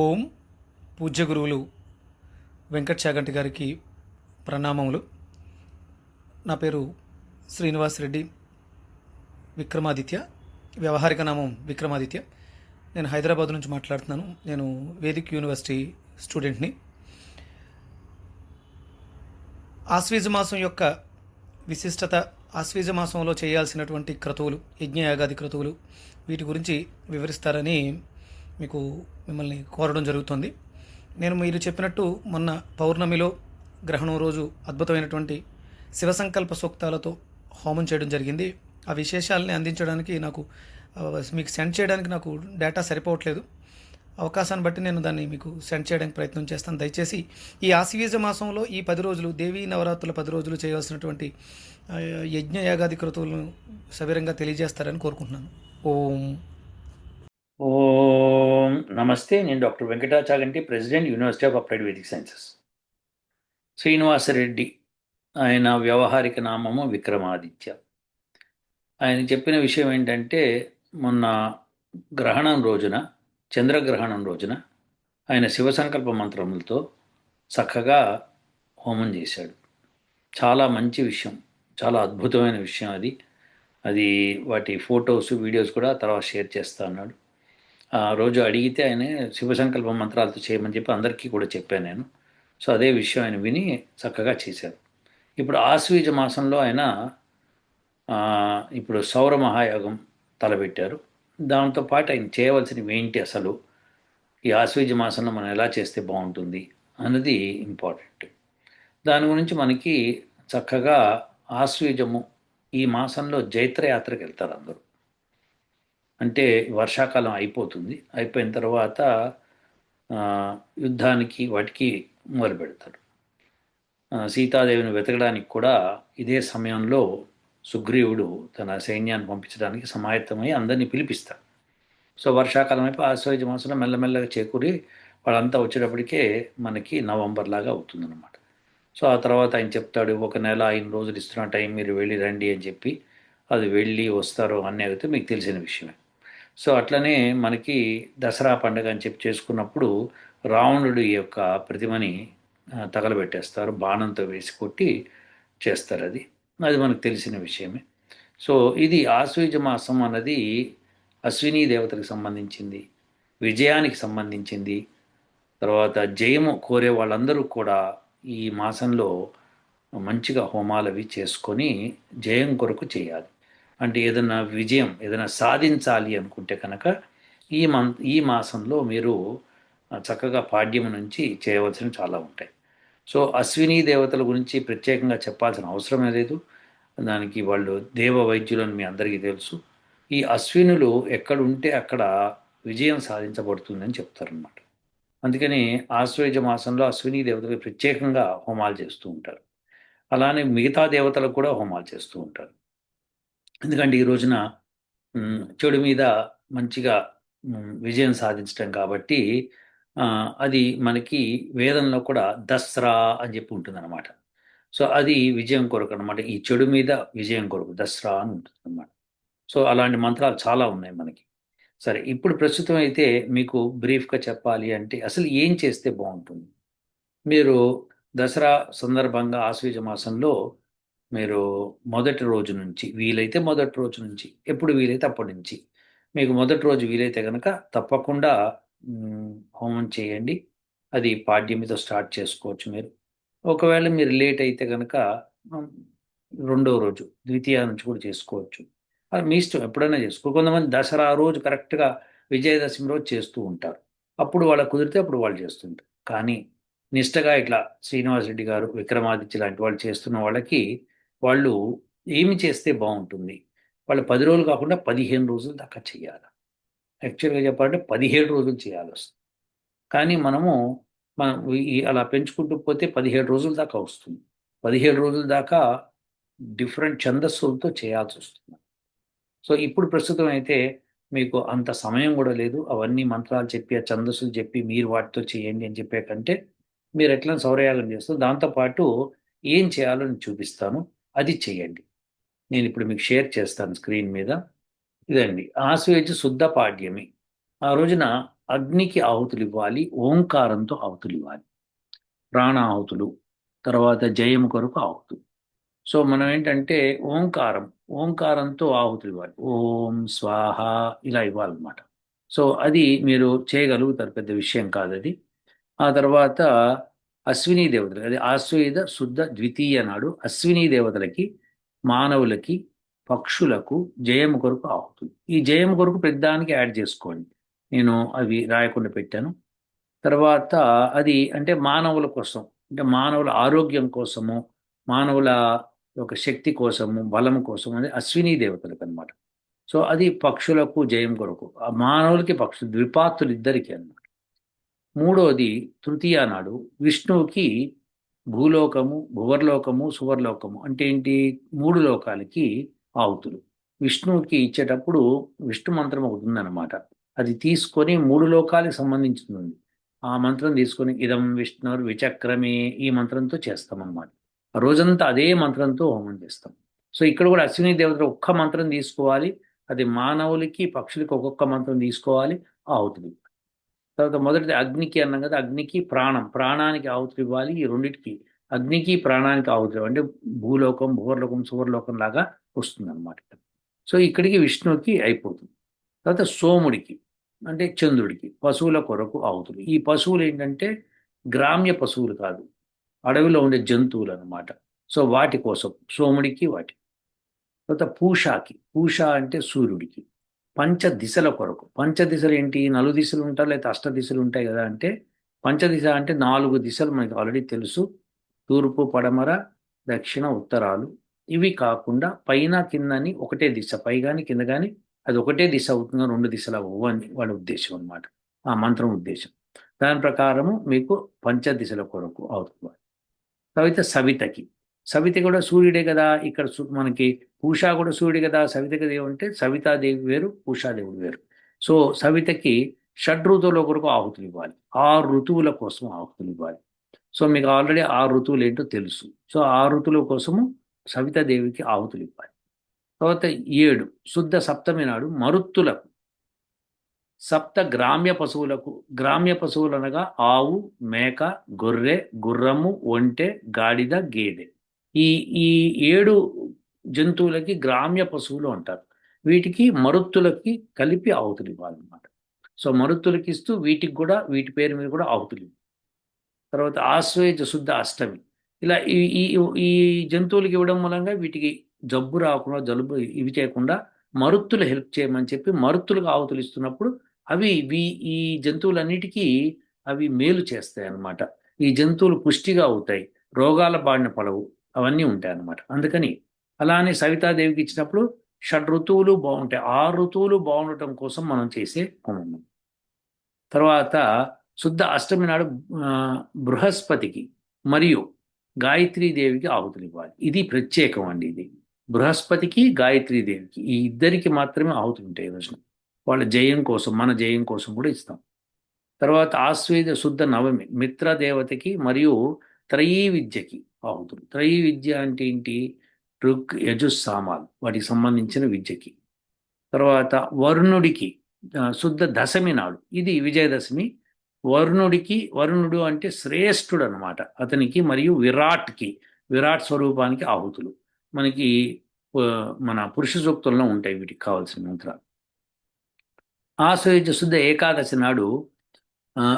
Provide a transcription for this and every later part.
ఓం పూజ్య గురువులు వెంకట్ చాగంటి గారికి ప్రణామములు. నా పేరు శ్రీనివాస్ రెడ్డి విక్రమాదిత్య వ్యవహారిక నామం విక్రమాదిత్య. నేను హైదరాబాద్ నుంచి మాట్లాడుతున్నాను. నేను వేదిక్ యూనివర్సిటీ స్టూడెంట్ని. ఆశ్వీజ మాసం యొక్క విశిష్టత ఆశ్వీజ మాసంలో చేయాల్సినటువంటి క్రతువులు యజ్ఞయాగాది క్రతువులు వీటి గురించి వివరిస్తారని మీకు మిమ్మల్ని కోరడం జరుగుతుంది. నేను మీరు చెప్పినట్టు మొన్న పౌర్ణమిలో గ్రహణం రోజు అద్భుతమైనటువంటి శివ సంకల్ప సూక్తాలతో హోమం చేయడం జరిగింది. ఆ విశేషాలని అందించడానికి నాకు మీకు సెండ్ చేయడానికి నాకు డేటా సరిపోవట్లేదు. అవకాశాన్ని బట్టి నేను దాన్ని మీకు సెండ్ చేయడానికి ప్రయత్నం చేస్తాను. దయచేసి ఈ ఆశ్వీజ మాసంలో ఈ పది రోజులు దేవీ నవరాత్రుల పది రోజులు చేయవలసినటువంటి యజ్ఞ యాగాది కృతువులను సవిరంగా తెలియజేస్తారని కోరుకుంటున్నాను. ఓం. ఓం నమస్తే నేను doctor Venkata Chaganti president university of applied Vedic sciences. Srinivasa Reddy ఆయన వ్యవహారిక నామము విక్రమాదిత్య. ఆయన చెప్పిన విషయం ఏంటంటే మొన్న గ్రహణం రోజున చంద్రగ్రహణం రోజున ఆయన శివ సంకల్ప మంత్రములతో చక్కగా హోమం చేశాడు. చాలా మంచి విషయం చాలా అద్భుతమైన విషయం అది. అది వాటి ఫొటోస్ వీడియోస్ కూడా తర్వాత షేర్ చేస్తా అన్నాడు. రోజు అడిగితే ఆయన శివ సంకల్ప మంత్రాలతో చేయమని చెప్పి అందరికీ కూడా చెప్పాను నేను. సో అదే విషయం ఆయన విని చక్కగా చేశారు. ఇప్పుడు ఆశ్వీజ మాసంలో ఆయన ఇప్పుడు సౌర మహాయాగం తలపెట్టారు దాంతోపాటు ఆయన చేయవలసినవి ఏంటి అసలు? ఈ ఆశ్వీజ మాసంలో మనం ఎలా చేస్తే బాగుంటుంది అన్నది ఇంపార్టెంట్. దాని గురించి మనకి చక్కగా ఆశ్వీజము ఈ మాసంలో జైత్రయాత్రకు వెళ్తారు అందరూ. అంటే వర్షాకాలం అయిపోతుంది. అయిపోయిన తర్వాత యుద్ధానికి వాటికి మొదలు పెడతారు. సీతాదేవిని వెతకడానికి కూడా ఇదే సమయంలో సుగ్రీవుడు తన సైన్యాన్ని పంపించడానికి సమాయత్తమై అందరినీ పిలిపిస్తాడు. సో వర్షాకాలం అయిపోయి ఆశ్వయుజ మాసంలో మెల్లమెల్లగా చేకూరి వాళ్ళంతా వచ్చేటప్పటికే మనకి నవంబర్ లాగా అవుతుందన్నమాట. సో ఆ తర్వాత ఆయన చెప్తాడు ఒక నెల ఐదు రోజులు ఇస్తున్న టైం మీరు వెళ్ళి రండి అని చెప్పి అది వెళ్ళి వస్తారో అని అయితే మీకు తెలిసిన విషయమే. సో అట్లనే మనకి దసరా పండుగ అని చెప్పి చేసుకున్నప్పుడు రావణుడి యొక్క ప్రతిమని తగలబెట్టేస్తారు బాణంతో వేసి కొట్టి చేస్తారు అది. అది మనకు తెలిసిన విషయమే. సో ఇది ఆశ్వయుజ మాసం అన్నది అశ్విని దేవతలకు సంబంధించింది విజయానికి సంబంధించింది. తర్వాత జయము కోరే వాళ్ళందరూ కూడా ఈ మాసంలో మంచిగా హోమాలు అవి చేసుకొని జయం కొరకు చేయాలి. అంటే ఏదైనా విజయం ఏదైనా సాధించాలి అనుకుంటే కనుక ఈ మం ఈ మాసంలో మీరు చక్కగా పాడ్యం నుంచి చేయవలసినవి చాలా ఉంటాయి. సో అశ్విని దేవతల గురించి ప్రత్యేకంగా చెప్పాల్సిన అవసరమే లేదు. దానికి వాళ్ళు దేవ వైద్యులని మీ అందరికీ తెలుసు. ఈ అశ్వినులు ఎక్కడుంటే అక్కడ విజయం సాధించబడుతుందని చెప్తారనమాట అందుకని ఆశ్వయుజ మాసంలో అశ్విని దేవతలకు ప్రత్యేకంగా హోమాలు చేస్తూ ఉంటారు. అలానే మిగతా దేవతలకు కూడా హోమాలు చేస్తూ ఉంటారు. ఎందుకంటే ఈ రోజున చెడు మీద మంచిగా విజయం సాధించటం కాబట్టి అది మనకి వేదంలో కూడా దసరా అని చెప్పి ఉంటుందన్నమాట. సో అది విజయం కొరకు అనమాట ఈ చెడు మీద విజయం కొరకు దసరా అని ఉంటుంది అనమాట సో అలాంటి మంత్రాలు చాలా ఉన్నాయి మనకి. సరే ఇప్పుడు ప్రస్తుతం అయితే మీకు బ్రీఫ్గా చెప్పాలి అంటే అసలు ఏం చేస్తే బాగుంటుంది? మీరు దసరా సందర్భంగా ఆశ్వీజ మాసంలో మీరు మొదటి రోజు నుంచి వీలైతే మొదటి రోజు నుంచి ఎప్పుడు వీలైతే అప్పటి నుంచి మీకు మొదటి రోజు వీలైతే కనుక తప్పకుండా హోమం చేయండి. అది పాడ్యమితో స్టార్ట్ చేసుకోవచ్చు మీరు. ఒకవేళ మీరు లేట్ అయితే కనుక రెండో రోజు ద్వితీయ నుంచి కూడా చేసుకోవచ్చు. అది మీ ఇష్టం ఎప్పుడైనా చేసుకో కొంతమంది దసరా రోజు కరెక్ట్గా విజయదశమి రోజు చేస్తూ ఉంటారు. అప్పుడు వాళ్ళ కుదిరితే అప్పుడు వాళ్ళు చేస్తుంటారు. కానీ నిష్టగా ఇట్లా శ్రీనివాస్ రెడ్డి గారు విక్రమాదిత్య లాంటి వాళ్ళు చేస్తున్న వాళ్ళకి వాళ్ళు ఏమి చేస్తే బాగుంటుంది? వాళ్ళు పది రోజులు కాకుండా పదిహేను రోజులు దాకా చేయాలి? యాక్చువల్గా చెప్పాలంటే పదిహేడు రోజులు చేయాలి వస్తుంది కానీ మనము మనం అలా పెంచుకుంటూ పోతే పదిహేడు రోజుల దాకా వస్తుంది. పదిహేడు రోజుల దాకా డిఫరెంట్ ఛందస్సులతో చేయాల్సి వస్తుంది. సో ఇప్పుడు ప్రస్తుతం అయితే మీకు అంత సమయం కూడా లేదు. అవన్నీ మంత్రాలు చెప్పి ఆ ఛందస్సులు చెప్పి మీరు వాటితో చేయండి అని చెప్పే కంటే మీరు ఎట్లా సౌరయాగం చేస్తారు దాంతోపాటు ఏం చేయాలో నేను చూపిస్తాను. అది చేయండి. నేను ఇప్పుడు మీకు షేర్ చేస్తాను స్క్రీన్ మీద. ఇదండి. ఆశ్వేజ శుద్ధ పాడ్యమి. ఆ రోజున అగ్నికి ఆహుతులు ఇవ్వాలి ఓంకారంతో ఆహుతులు ఇవ్వాలి. ప్రాణాహుతులు తర్వాత జయము కొరకు ఆహుతులు. సో మనం ఏంటంటే ఓంకారం ఓంకారంతో ఆహుతులు ఇవ్వాలి. ఓం స్వాహ ఇలా ఇవ్వాలన్నమాట. సో అది మీరు చేయగలుగుతారు పెద్ద విషయం కాదు అది. ఆ తర్వాత అశ్విని దేవతలు అది ఆశ్వేద శుద్ధ ద్వితీయ నాడు అశ్విని దేవతలకి మానవులకి పక్షులకు జయం కొరకు ఆహుతులు ఈ జయం కొరకు పెద్దానికి యాడ్ చేసుకోండి. నేను అవి రాయకుండా పెట్టాను. తర్వాత అది అంటే మానవుల కోసం అంటే మానవుల ఆరోగ్యం కోసము మానవుల యొక్క శక్తి కోసము బలం కోసం అది అశ్విని దేవతలకు అనమాట సో అది పక్షులకు జయం కొరకు మానవులకి పక్షులు ద్విపాత్రులు ఇద్దరికి అన్నమాట. మూడోది తృతీయ నాడు. విష్ణువుకి భూలోకము భువర్లోకము సువర్లోకము అంటే ఏంటి? మూడు లోకాలకి ఆహుతులు. విష్ణువుకి ఇచ్చేటప్పుడు విష్ణు మంత్రం ఒకటి ఉందన్నమాట. అది తీసుకొని మూడు లోకాలకు సంబంధించింది. ఆ మంత్రం తీసుకొని ఇదం విష్ణుర్ విచక్రమే ఈ మంత్రంతో చేస్తాం అన్నమాట ఆ రోజంతా అదే మంత్రంతో హోమం చేస్తాం. సో ఇక్కడ కూడా అశ్విని దేవతలు ఒక్క మంత్రం తీసుకోవాలి. అది మానవులకి పక్షులకి ఒక్కొక్క మంత్రం తీసుకోవాలి. ఆహుతులు తర్వాత మొదటిది అగ్నికి అన్నాం కదా అగ్నికి ప్రాణం. ప్రాణానికి ఆవుతులు ఇవ్వాలి ఈ రెండింటికి. అగ్నికి ప్రాణానికి ఆవుతులు అంటే భూలోకం భూవర్లోకం సువర్లోకం లాగా వస్తుంది అనమాట సో ఇక్కడికి విష్ణువుకి అయిపోతుంది. తర్వాత సోముడికి అంటే చంద్రుడికి పశువుల కొరకు ఆవుతులు ఈ పశువులు ఏంటంటే గ్రామ్య పశువులు కాదు. అడవిలో ఉండే జంతువులు అన్నమాట. సో వాటి కోసం సోముడికి వాటి. తర్వాత పూషాకి పూష అంటే సూర్యుడికి. పంచ దిశల కొరకు. పంచ దిశలు ఏంటి? నలుగు దిశలు ఉంటాయి లేకపోతే అష్ట దిశలు ఉంటాయి కదా అంటే పంచదిశ అంటే నాలుగు దిశలు మనకి ఆల్రెడీ తెలుసు. తూర్పు పడమర దక్షిణ ఉత్తరాలు. ఇవి కాకుండా పైన కిందని ఒకటే దిశ. పై కానీ కింద కానీ అది ఒకటే దిశ అవుతుందో రెండు దిశలు అవ్వవు అని వాళ్ళ ఉద్దేశం అనమాట ఆ మంత్రం ఉద్దేశం. దాని ప్రకారము మీకు పంచ దిశల కొరకు అవుతుంది. తర్వాత సవితకి. సవిత కూడా సూర్యుడే కదా. ఇక్కడ సు- మనకి పూషా కూడా సూర్యుడు కదా సవితకి దేవుడు అంటే సవితాదేవి వేరు పూషాదేవుడు వేరు. సో సవితకి షడ్ ఋతువుల కొరకు ఆహుతులు ఇవ్వాలి. ఆరు ఋతువుల కోసం ఆహుతులు ఇవ్వాలి. సో మీకు ఆల్రెడీ ఆ ఋతువులు ఏంటో తెలుసు. సో ఆ ఋతువుల కోసము సవితాదేవికి ఆహుతులు ఇవ్వాలి. తర్వాత ఏడు శుద్ధ సప్తమి నాడు మరుత్తులకు సప్త గ్రామ్య పశువులకు గ్రామ్య పశువులు అనగా ఆవు మేక గొర్రె గుర్రము ఒంటె గాడిద గేదె. ఈ ఈ ఏడు జంతువులకి గ్రామ్య పశువులు అంటారు. వీటికి మరుత్తులకి కలిపి ఆహుతులు ఇవ్వాలన్నమాట సో మరుత్తులకి ఇస్తూ వీటికి కూడా వీటి పేరు మీద కూడా ఆహుతులు తర్వాత ఆశ్వేజ శుద్ధ అష్టమి. ఇలా ఈ ఈ ఈ జంతువులకి ఇవ్వడం మూలంగా వీటికి జబ్బు రాకుండా జలుబు ఇవి చేయకుండా మరుత్తులు హెల్ప్ చేయమని చెప్పి మరుత్తులకు ఆవుతులు ఇస్తున్నప్పుడు అవి ఈ జంతువులన్నిటికీ అవి మేలు చేస్తాయి అన్నమాట ఈ జంతువులు పుష్టిగా అవుతాయి. రోగాల బారిన పడవు. అవన్నీ ఉంటాయి అన్నమాట అందుకని అలానే సవితాదేవికి ఇచ్చినప్పుడు షడ్ ఋతువులు బాగుంటాయి. ఆ ఋతువులు బాగుండటం కోసం మనం చేసే హోమం తర్వాత శుద్ధ అష్టమి నాడు బృహస్పతికి మరియు దేవికి ఆహుతులు ఇవ్వాలి. ఇది ప్రత్యేకం అండి ఇది. బృహస్పతికి దేవికి ఈ ఇద్దరికి మాత్రమే ఆహుతులు ఉంటాయి రోజున. వాళ్ళ జయం కోసం మన జయం కోసం కూడా ఇస్తాం. తర్వాత ఆశ్వేద శుద్ధ నవమి మిత్రదేవతకి మరియు త్రయీ విద్యకి ఆహుతులు. త్రయీ విద్య అంటే ఏంటి? ఋగ్ యజుస్ సామాలు వాటికి సంబంధించిన విద్యకి. తర్వాత వరుణుడికి శుద్ధ దశమి నాడు. ఇది విజయదశమి. వరుణుడికి వరుణుడు అంటే శ్రేష్ఠుడు అనమాట అతనికి మరియు విరాట్కి విరాట్ స్వరూపానికి ఆహుతులు. మనకి మన పురుష సూక్తుల్లో ఉంటాయి వీటికి కావాల్సిన మంత్రాలు. ఆశ్వయుజ శుద్ధ ఏకాదశి నాడు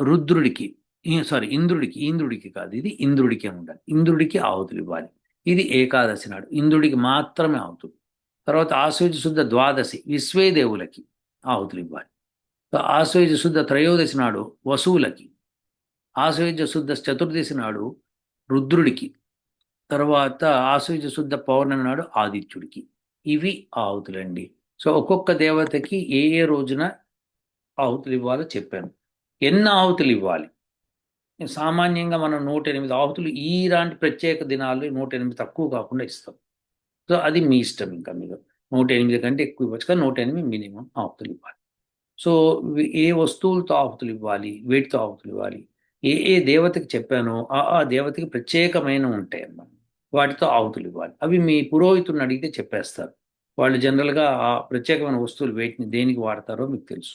రుద్రుడికి సారీ ఇంద్రుడికి ఇంద్రుడికి కాదు ఇది ఇంద్రుడికి ఉండాలి. ఇంద్రుడికి ఆహుతులు ఇవ్వాలి. ఇది ఏకాదశి నాడు. ఇంద్రుడికి మాత్రమే ఆహుతులు తర్వాత ఆశ్వయుజ శుద్ధ ద్వాదశి విశ్వేదేవులకి ఆహుతులు ఇవ్వాలి. ఆశ్వయుజ శుద్ధ త్రయోదశి నాడు వసువులకి ఆశ్వయుజ శుద్ధ చతుర్దశి నాడు రుద్రుడికి తర్వాత ఆశ్వయుజ శుద్ధ పౌర్ణమి నాడు ఆదిత్యుడికి. ఇవి ఆహుతులండి. సో ఒక్కొక్క దేవతకి ఏ ఏ రోజున ఆహుతులు ఇవ్వాలో చెప్పాను. ఎన్ని ఆహుతులు ఇవ్వాలి? సామాన్యంగా మనం నూట ఎనిమిది ఆహుతులు ఈలాంటి ప్రత్యేక దినాలు నూట ఎనిమిది తక్కువ కాకుండా ఇస్తాం. సో అది మీ ఇష్టం ఇంకా మీరు. నూట ఎనిమిది కంటే ఎక్కువ ఇవ్వచ్చు కానీ నూట ఎనిమిది మినిమం ఆహుతులు ఇవ్వాలి. సో ఏ వస్తువులతో ఆహుతులు ఇవ్వాలి? వేటితో ఆహుతులు ఇవ్వాలి? ఏ ఏ దేవతకి చెప్పానో ఆ ఆ దేవతకి ప్రత్యేకమైన ఉంటాయి అన్నమాట. వాటితో ఆహుతులు ఇవ్వాలి. అవి మీ పురోహితుడిని అడిగితే చెప్పేస్తారు. వాళ్ళు జనరల్గా ఆ ప్రత్యేకమైన వస్తువులు వేటిని దేనికి వాడతారో మీకు తెలుసు.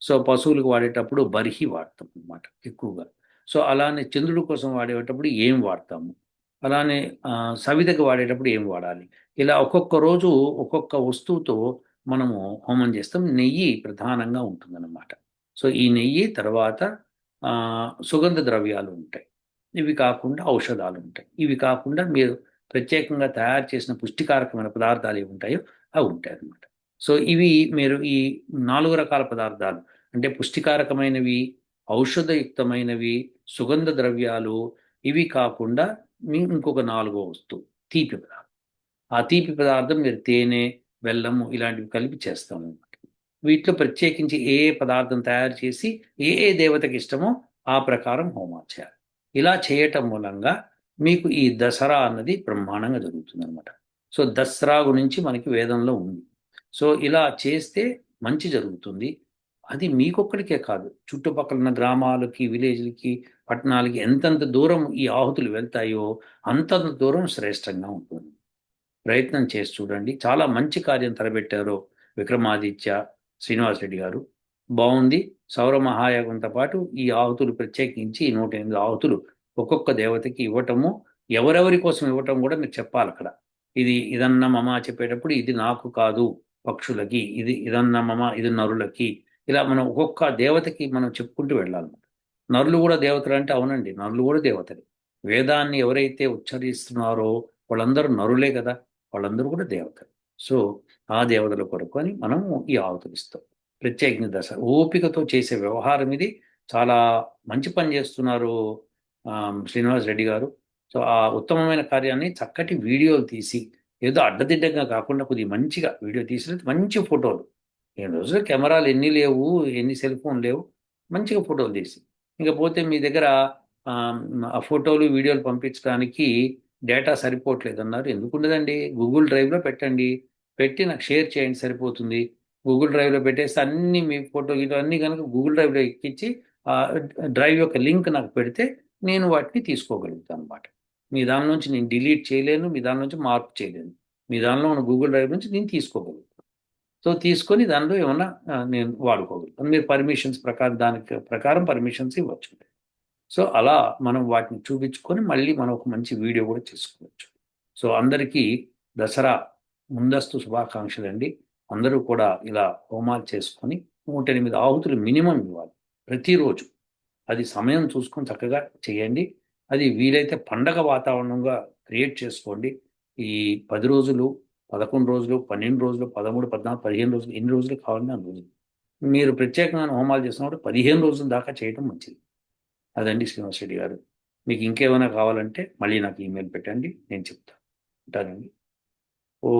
సో పశువులకు వాడేటప్పుడు బర్హి వాడతాం అన్నమాట ఎక్కువగా. సో అలానే చంద్రుడి కోసం వాడేటప్పుడు ఏం వాడతాము? అలానే సవితకి వాడేటప్పుడు ఏం వాడాలి? ఇలా ఒక్కొక్క రోజు ఒక్కొక్క వస్తువుతో మనము హోమం చేస్తాం. నెయ్యి ప్రధానంగా ఉంటుందన్నమాట. సో ఈ నెయ్యి తర్వాత సుగంధ ద్రవ్యాలు ఉంటాయి. ఇవి కాకుండా ఔషధాలు ఉంటాయి. ఇవి కాకుండా మీరు ప్రత్యేకంగా తయారు చేసిన పుష్టికారకమైన పదార్థాలు ఏవి ఉంటాయో అవి ఉంటాయి అన్నమాట సో ఇవి మీరు ఈ నాలుగు రకాల పదార్థాలు అంటే పుష్టికారకమైనవి ఔషధయుక్తమైనవి సుగంధ ద్రవ్యాలు ఇవి కాకుండా మీ ఇంకొక నాలుగో వస్తువు తీపి పదార్థం. ఆ తీపి పదార్థం మీరు తేనె బెల్లము ఇలాంటివి కలిపి చేస్తాము. వీటిలో ప్రత్యేకించి ఏ ఏ పదార్థం తయారు చేసి ఏ ఏ దేవతకి ఇష్టమో ఆ ప్రకారం హోమాలు చేయాలి. ఇలా చేయటం మూలంగా మీకు ఈ దసరా అన్నది బ్రహ్మాండంగా జరుగుతుంది అనమాట సో దసరా గురించి మనకి వేదంలో ఉంది. సో ఇలా చేస్తే మంచి జరుగుతుంది. అది మీకొక్కడికే కాదు. చుట్టుపక్కల ఉన్న గ్రామాలకి విలేజ్లకి పట్టణాలకి ఎంతంత దూరం ఈ ఆహుతులు వెళ్తాయో అంతంత దూరం శ్రేష్టంగా ఉంటుంది. ప్రయత్నం చేసి చూడండి. చాలా మంచి కార్యం తలబెట్టారు విక్రమాదిత్య శ్రీనివాస్ రెడ్డి గారు. బాగుంది. సౌర మహాయాగంతో పాటు ఈ ఆహుతులు ప్రత్యేకించి నూట ఎనిమిది ఆహుతులు ఒక్కొక్క దేవతకి ఇవ్వటము ఎవరెవరి కోసం ఇవ్వటం కూడా మీరు చెప్పాలి అక్కడ ఇది ఇదన్న మమ చెప్పేటప్పుడు ఇది నాకు కాదు పక్షులకి ఇది ఇదన్న మమ ఇది నరులకి ఇలా మనం ఒక్కొక్క దేవతకి మనం చెప్పుకుంటూ వెళ్ళాలన్నమాట నరులు కూడా దేవతలు అంటే అవునండి నరులు కూడా దేవతలు. వేదాన్ని ఎవరైతే ఉచ్చరిస్తున్నారో వాళ్ళందరూ నరులే కదా వాళ్ళందరూ కూడా దేవతలు. సో ఆ దేవతల కొరకు అని మనము ఈ ఆవతులు ప్రత్యేకంగా దశ ఓపికతో చేసే వ్యవహారం ఇది. చాలా మంచి పని చేస్తున్నారు ఆ, శ్రీనివాస్ రెడ్డి గారు. సో ఆ ఉత్తమమైన కార్యాన్ని చక్కటి వీడియోలు తీసి ఏదో అడ్డదిడ్డంగా కాకుండా కొద్దిగా మంచిగా వీడియో తీసిన మంచి ఫోటోలు. ఈ రోజుల్లో కెమెరాలు ఎన్ని లేవు ఎన్ని సెల్ ఫోన్ లేవు మంచిగా ఫోటోలు తీసి. ఇకపోతే మీ దగ్గర ఆ, ఫోటోలు వీడియోలు పంపించడానికి డేటా సరిపోవట్లేదు అన్నారు ఎందుకు ఉండదండి గూగుల్ డ్రైవ్లో పెట్టండి. పెట్టి నాకు షేర్ చేయండి సరిపోతుంది. గూగుల్ డ్రైవ్లో పెట్టేసి అన్ని మీ ఫోటో గీటో అన్ని కనుక గూగుల్ డ్రైవ్లో ఎక్కించి ఆ డ్రైవ్ యొక్క లింక్ నాకు పెడితే నేను వాటిని తీసుకోగలుగుతాను అనమాట మీ దాని నుంచి నేను డిలీట్ చేయలేను మీ దాని నుంచి మార్పు చేయలేను. మీ దానిలో ఉన్న గూగుల్ డ్రైవ్ నుంచి నేను తీసుకోగలుగుతాను. సో తీసుకొని దానిలో ఏమన్నా నేను వాడుకోగలుగుతాను. మీరు పర్మిషన్స్ ప్రకారం దానికి ప్రకారం పర్మిషన్స్ ఇవ్వచ్చు. సో అలా మనం వాటిని చూపించుకొని మళ్ళీ మనం ఒక మంచి వీడియో కూడా చేసుకోవచ్చు. సో అందరికీ దసరా ముందస్తు శుభాకాంక్షలు అండి. అందరూ కూడా ఇలా హోమాలు చేసుకొని నూట ఎనిమిది ఆహుతులు మినిమం ఇవ్వాలి. ప్రతిరోజు అది సమయం చూసుకొని చక్కగా చేయండి. అది వీలైతే పండగ వాతావరణంగా క్రియేట్ చేసుకోండి. ఈ పది రోజులు పదకొండు రోజులు పన్నెండు రోజులు పదమూడు పద్నాలుగు పదిహేను రోజులు ఎన్ని రోజులు కావాలని అన్ని మీరు ప్రత్యేకంగా హోమాలు చేసినప్పుడు పదిహేను రోజుల దాకా చేయడం మంచిది. అదండి శ్రీనివాస్ రెడ్డి గారు. మీకు ఇంకేమైనా కావాలంటే మళ్ళీ నాకు ఈమెయిల్ పెట్టండి నేను చెప్తాను. ఉంటానండి. ఓ